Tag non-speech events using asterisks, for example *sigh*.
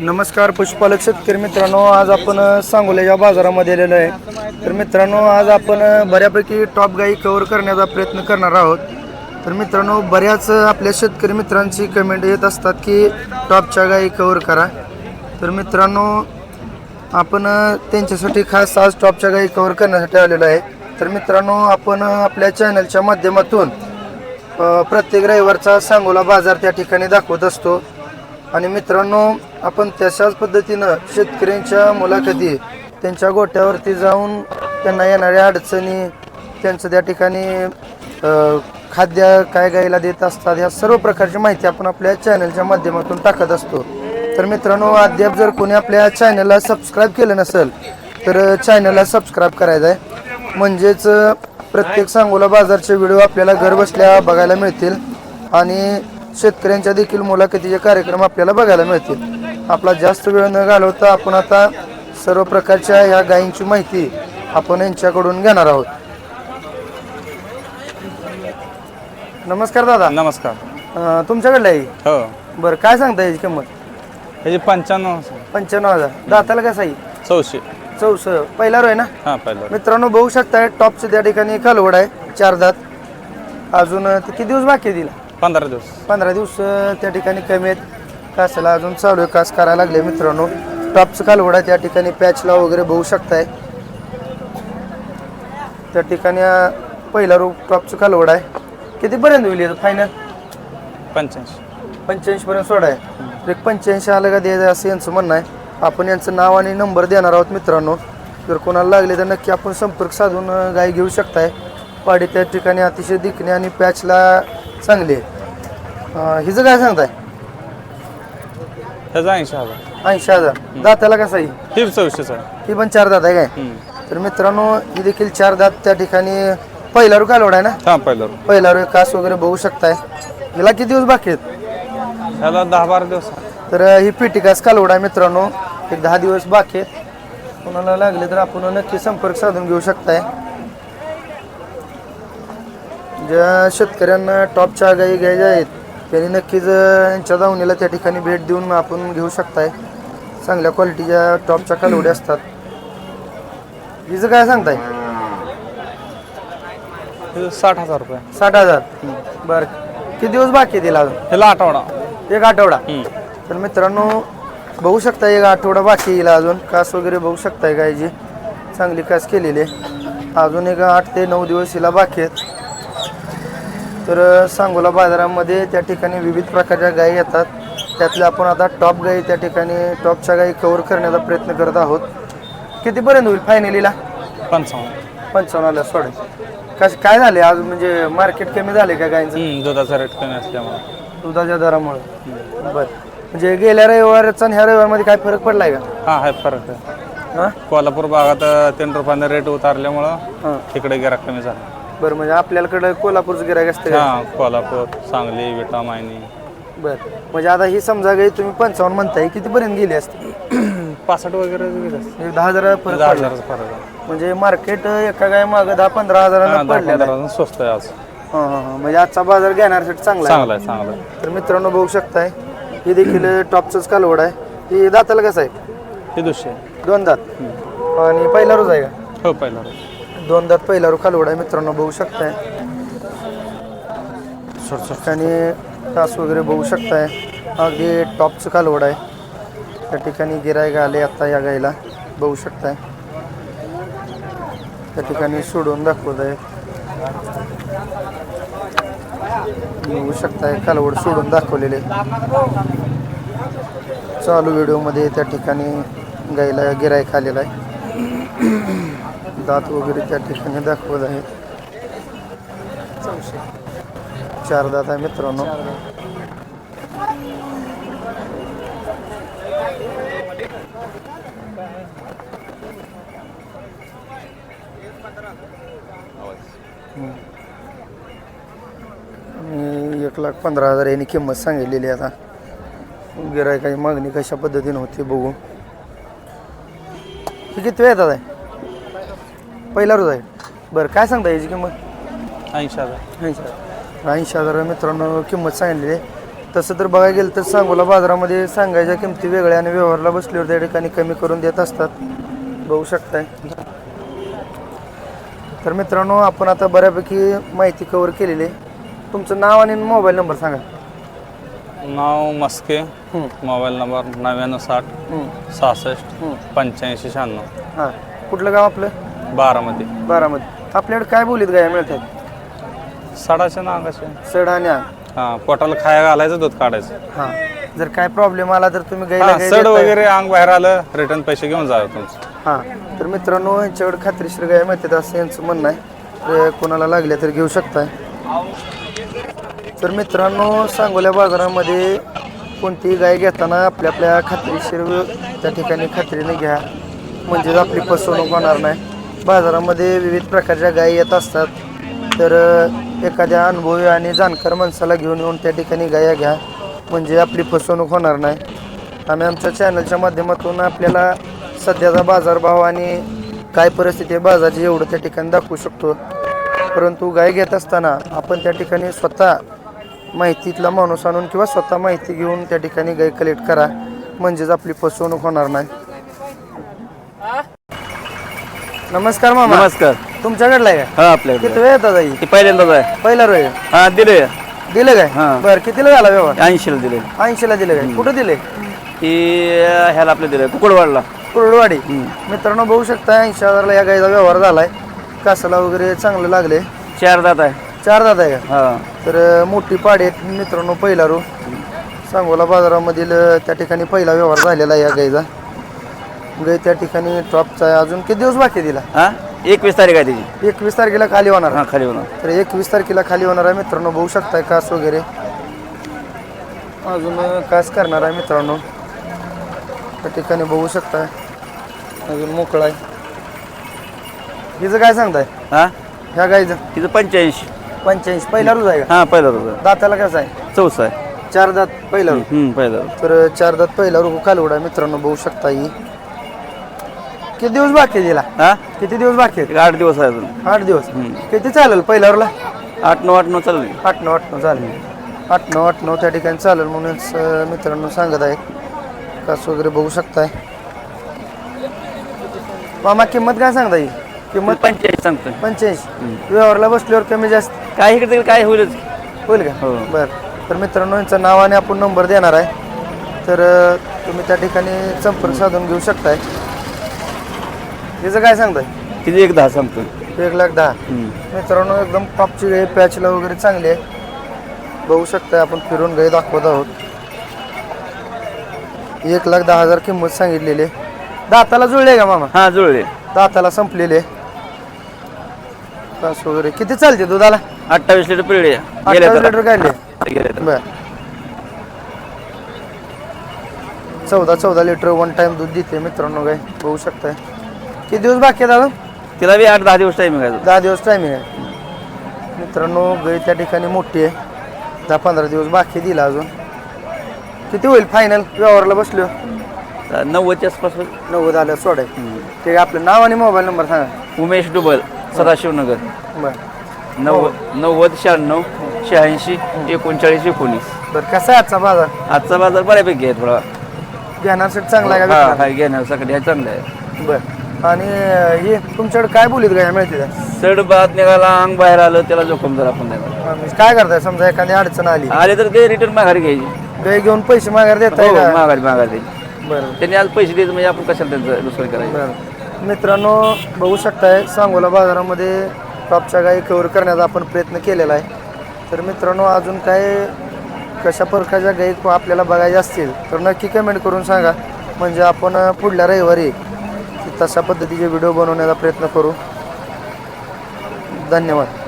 नमस्कार पुष्पालक शेतकरी मित्रांनो आज आपण अ, सांगोल्याच्या बाजारामध्ये आलेलो आहे. तर मित्रांनो आज आपण बऱ्यापैकी टॉप गाई कव्हर करण्याचा प्रयत्न करणार आहोत. तर मित्रांनो बऱ्याच आपल्या शेतकरी मित्रांची कमेंट येत असतात की टॉपच्या गाई कवर करा. तर मित्रांनो आपण त्यांच्यासाठी खास आज टॉपच्या गाई कव्हर करण्यासाठी आलेलो आहे. तर मित्रांनो आपण आपल्या चॅनलच्या माध्यमातून प्रत्येक रविवारचा सांगोला बाजार त्या ठिकाणी दाखवत असतो. आणि मित्रांनो आपण तशाच पद्धतीनं शेतकऱ्यांच्या मुलाखती त्यांच्या गोट्यावरती जाऊन त्यांना येणाऱ्या अडचणी त्यांचं त्या ठिकाणी खाद्य काय गायला देत असतात या सर्व प्रकारची माहिती आपण आपल्या चॅनलच्या माध्यमातून टाकत असतो. तर मित्रांनो अद्याप जर कोणी आपल्या चॅनलला सबस्क्राईब केलं नसेल तर चॅनलला सबस्क्राईब करायचं आहे. म्हणजेच प्रत्येक सांगोला बाजारचे व्हिडिओ आपल्याला घरबसल्या बघायला मिळतील. आणि शेतकऱ्यांच्या देखील मुलाखतीचे कार्यक्रम आपल्याला बघायला मिळतील. आपला जास्त वेळ न घालवता आपण आता सर्व प्रकारच्या ह्या गायींची माहिती आपण यांच्याकडून घेणार आहोत. नमस्कार दादा. नमस्कार. अं, तुमच्याकडलं आहे? हो. बरं काय सांगता याची किंमत? ह्याची पंच्याण्णव पंच्याण्णव हजार. दाताला कसं आहे? चौशे. चौस पहिला रो आहे ना? हां पहिलं मित्रांनो बघू शकताय टॉपचं त्या ठिकाणी कालवड आहे चार दात. अजून अं, ते किती दिवस बाकी तिला? पंधरा दिवस. पंधरा दिवस अं, त्या ठिकाणी कमी आहेत. कासाला अजून चालू आहे. कास करायला लागले मित्रांनो. टॉपचं कालवड त्या ठिकाणी पॅचला वगैरे बघू शकताय. त्या ठिकाणी अं, पहिला रूप टॉपचं कालवड आहे. कितीपर्यंत होईल फायनल पंच्याऐंशी. पंच्याऐंशी पर्यंत सोडा आहे. एक पंच्याऐंशी आलं का द्यायचं असं यांचं म्हणणं आहे. आपण यांचं नाव आणि नंबर देणार आहोत मित्रांनो. जर कोणाला लागले तर नक्की आपण संपर्क साधून अं, गाय घेऊ शकताय. पाडी त्या ठिकाणी अतिशय दिखणे आणि पॅचला चांगली आहे. हिचं काय सांगताय? ह्याचा ऐंशी हजार. ऐंशी हजार. दाताला कसं आहे? ही चौशेच आहे. ही पण चार दात आहे काय? हम्म. तर मित्रांनो ही देखील चार दात त्या ठिकाणी पहिला रू कालवड आहे ना? हां पहिलं पहिला रू कास वगैरे बघू शकताय. हिला किती दिवस बाकी आहेत? ह्याला दहा बारा दिवस. आहे. तर ही पेटिकास कालवड आहे मित्रांनो. एक दहा दिवस बाकी आहेत. कोणाला लागले तर आपण नक्की संपर्क साधून घेऊ शकताय. ज्या शेतकऱ्यांना टॉपच्या गाई घ्यायच्या आहेत त्यांनी नक्कीच यांच्या दावणीला त्या ठिकाणी भेट देऊन आपण घेऊ शकताय. चांगल्या क्वालिटीच्या टॉपच्या कालवडी असतात. हिचं काय सांगताय? साठ हजार रुपये. साठ हजार. बरं. किती दिवस बाकी तिला अजून? ह्याला आठवडा. एक आठवडा. तर मित्रांनो बघू शकता एक आठवडा बाकी येईल अजून. कास वगैरे बघू शकताय गायची चांगली कास केलेली आहे. अजून एक आठ ते नऊ दिवस हिला बाकी आहेत. तर सांगोला बाजारामध्ये त्या ठिकाणी विविध प्रकारच्या गायी येतात. त्यातल्या आपण आता टॉप गाई त्या ठिकाणी टॉपच्या गायी कव्हर करण्याचा प्रयत्न करत आहोत. कितीपर्यंत होईल फायनलीला पंचावन्न. पंचावन्नला सोड. कस काय झाले आज? म्हणजे मार्केट कमी झाले का गायींचं हम्म, दुधाचा रेट कमी असल्यामुळे. दुधाच्या दरामुळे. बर. म्हणजे गेल्या रविवारचा आणि ह्या रविवारमध्ये काय फरक पडलाय का? हां आहे फरक आहे. हा? कोल्हापूर भागात अं, तीन रुपयाने रेट उतारल्यामुळं हा. तिकडे गिराक कमी झाला. बरं म्हणजे आपल्याकडे कोल्हापूरचं गिरायक असतं का? हां कोल्हापूर सांगली विटा मायनी. बरं. म्हणजे आता ही समजा गाई तुम्ही पंचावन्न म्हणताय कितीपर्यंत गेली असते? *clears throat* पासष्ट वगैरे गेले असते. एक दहा हजार फरक दहा पडला. हजाराचा फरक आहे. म्हणजे मार्केट एका गाय मागं दहा पंधरा हां, हजारांना दहा पडलेलं आहे. पंधरा स्वस्त आहे आज. हां हां हां. म्हणजे आजचा बाजार घेण्यासाठी चांगला आहे. चांगला आहे चांगला आहे. तर मित्रांनो बघू शकताय ही देखील *clears throat* टॉपचंच कालवड आहे. ही दाताला कसं आहे? हे दुसरे. दोन दात. आणि पहिला रोज आहे का? हो पहिला दोन दात पहिला रो कालवड आहे मित्रांनो बघू शकताय. आणि तास वगैरे बघू शकताय. अगदी टॉपचं कालवड आहे त्या ठिकाणी गिरायक आले आत्ता या गायला बघू शकताय. त्या ठिकाणी सोडून दाखवत आहे बघू शकताय कालवड सोडून दाखवलेले. चालू व्हिडिओमध्ये त्या ठिकाणी गायला गिरायक आलेला आहे. दात वगैरे त्या ठिकाणी दाखवत आहेत चार दात आहे मित्रांनो. एक लाख पंधरा हजार यांनी किंमत सांगितलेली आहे आता. गिरायकाची मागणी कशा पद्धतीने होती बघू. किती वेळ येतात आहे? पहिला रोज आहे. बरं काय सांगता याची किंमत? ऐंशी हजार. ऐंशी हजार. ऐंशी हजार मित्रांनो किंमत सांगितलेली आहे. तसं तर बघायला गेलं तर सांगोला बाजारामध्ये सांगायच्या किमती वेगळ्या आणि व्यवहारला बसल्यावर त्या ठिकाणी कमी करून देत असतात. बघू शकताय. तर मित्रांनो आपण आता बऱ्यापैकी माहिती कव्हर केलेली आहे. तुमचं नाव आणि मोबाईल नंबर सांगा. नाव मस्के. हं, मोबाईल नंबर नव्याण्णव साठ हं, सहासष्ट हं. पंच्याऐंशी शहाण्णव. हां. कुठलं गाव आपलं? बारामती. बारामती. आपल्याकडे काय बोलीत गाय मिळतात? साडाचे नागाचे सड आणि आण. हां पोटाला खाया घालायचं दूध काढायचं. हां. जर काय प्रॉब्लेम आला तर तुम्ही हां सड. वगैरे अंग बाहेर आलं रिटर्न पैसे घेऊन जावे तुमचं. हां. तर मित्रांनो यांच्याकडे खात्रीशीर गाय माहिती असं यांचं म्हणणं आहे. तर कोणाला लागल्या तर घेऊ शकताय. तर मित्रांनो सांगोल्या बाजारामध्ये कोणतीही गाय घेताना आपल्या आपल्या खात्रीशीर व त्या ठिकाणी खात्रीने घ्या. म्हणजेच आपली फसवणूक होणार नाही. बाजारामध्ये विविध प्रकारच्या गायी येत असतात. तर एखाद्या अनुभवी आणि जाणकार माणसाला घेऊन येऊन त्या ठिकाणी गाया घ्या. म्हणजे आपली फसवणूक होणार नाही. आम्ही आमच्या चॅनलच्या माध्यमातून आपल्याला सध्याचा बाजारभाव आणि काय परिस्थिती आहे बाजाराची एवढं त्या ठिकाणी दाखवू शकतो. परंतु गाय घेत असताना आपण त्या ठिकाणी स्वतः माहितीतला माणूस आणून किंवा स्वतः माहिती घेऊन त्या ठिकाणी गाय कलेक्ट करा. म्हणजेच आपली फसवणूक होणार नाही. नमस्कार मामा. नमस्कार. तुमच्याकडला आहे का? हा आपल्याकडे. किती वेळ येतात आई? ते पहिल्यांदाच आहे. पहिला रोय हा दिले. दिलं काय? हा. बरं कितीला झाला व्यवहार? ऐंशीला दिले. ऐंशीला दिलं काय? कुठं दिले? ती ह्याला आपल्या दिले कुकडवाडला. कुरडवाडी मित्रांनो बघू शकता ऐंशी हजारला या गाईचा व्यवहार झालाय. कासाला वगैरे चांगले लागले. चार दात आहे. चार दात आहे का? हा. तर अं, मोठी पाडी आहेत. मित्रांनो पहिला रो. सांगोला बाजारामधील अं, त्या ठिकाणी पहिला व्यवहार झालेला आहे या गाईचा. गाई त्या ठिकाणी टॉपचा आहे अजून किती दिवस बाकी आहे तिला? हा? एकवीस तारीख आहे त्याची एकवीस तारखेला खाली होणार. हा खाली होणार. तर एकवीस तारखेला खाली होणार आहे मित्रांनो. बघू शकताय कास वगैरे. अजून कास करणार आहे मित्रांनो. त्या ठिकाणी बघू शकताय. अजून मोकळा आहे. हिचं काय सांगताय? हा? ह्या गाईचं. तिचं पंच्याऐंशी. पंच्याऐंशी. पहिला रोज आहे का? हा पहिला रोज दाताला कसं आहे? चौसा आहे. चार दात पहिला रोज. हम्म पहिला रोज. तर चार दात पहिला रोग कालवड आहे मित्रांनो. बघू शकता ही. किती दिवस बाकी आहे तिला? हा? किती दिवस बाकी आहेत? एक आठ दिवस आहे अजून. आठ दिवस. किती चालेल पहिल्यावरला? आठ नऊ आठ नऊ चालू आठ नऊ आठ नऊ चालेल. आठ नऊ आठ नऊ त्या ठिकाणी चालेल म्हणूनच अं, मित्रांनो सांगत आहे. कास वगैरे बघू शकताय. मामा किंमत काय सांगता ही किंमत पंच्याऐंशी सांगतोय. पंच्याऐंशी. व्यवहारला बसल्यावर कमी जास्त. काय इकडे काय होईलच होईल का? हो. बरं. तर मित्रांनो यांचं नाव आणि आपण नंबर देणार आहे. तर अं, तुम्ही त्या ठिकाणी संपर्क साधून घेऊ शकताय. हिचं काय सांगताय? तिथे एक दहा सांगतोय. एक लाख दहा. मित्रांनो एकदम टॉपची गाई पॅचला वगैरे चांगली आहे. बघू शकताय आपण फिरून गाई दाखवत आहोत. एक लाख दहा हजार किंमत सांगितलेली आहे. दाताला जुळले का मामा? हा जुळले. दाताला संपलेले तास वगैरे. किती चालते दुधाला? अठ्ठावीस लिटर पिळले. गेले अठ्ठावीस लिटर काढले. तर. बर. चौदा चौदा लिटर वन टाइम दूध देते मित्रांनो काय बघू शकताय. किती दिवस बाकी आहे दादा तिला बी आठ दहा दिवस टाइमिंग आहे अजून. दहा दिवस टायमिंग आहे. मित्रांनो गाय त्या ठिकाणी मोठी आहे. दहा पंधरा दिवस बाकी दिला अजून. किती होईल फायनल व्यवहारला बसलो? तर नव्वदच्या आसपास होईल. नव्वद आलं सोडाय ते आपलं नाव आणि मोबाईल नंबर सांगा. उमेश डुबल सदाशिवनगर. बरं. नव्वद नव्वद शहाण्णव शहाऐंशी एकोणचाळीस एकोणीस. बरं कसा आहे आजचा बाजार? आजचा बाजार बऱ्यापैकी आहे थोडा. घेण्यासाठी चांगला आहे हा का हा घेण्यासाठी हा चांगला आहे. बरं. आणि हे तुमच्याकडे काय बोलीत गाय माहिती आहे सड बाद निघाला अंग बाहेर आलं त्याला जोखम जर आपण देणार? म्हणजे काय करताय? समजा एखादी अडचण आली. आले तर काही रिटर्न माघारी घ्यायची. गाय घेऊन पैसे माघार देताय हो का? माघारी माघारी. द्यायची बरं. त्यांनी आज पैसे द्यायचे म्हणजे आपण कशाला त्यांचं दुसरं करायचं? बरं. मित्रांनो बघू शकताय सांगोला बाजारामध्ये टॉपच्या गाई कव्हर करण्याचा आपण प्रयत्न केलेला आहे. तर मित्रांनो अजून काय कशा प्रकारच्या गाई आपल्याला बघायच्या असतील तर नक्की कमेंट करून सांगा. म्हणजे आपण पुढल्या रविवारी तशा पद्धतीचे व्हिडिओ बनवण्याचा प्रयत्न करू. धन्यवाद.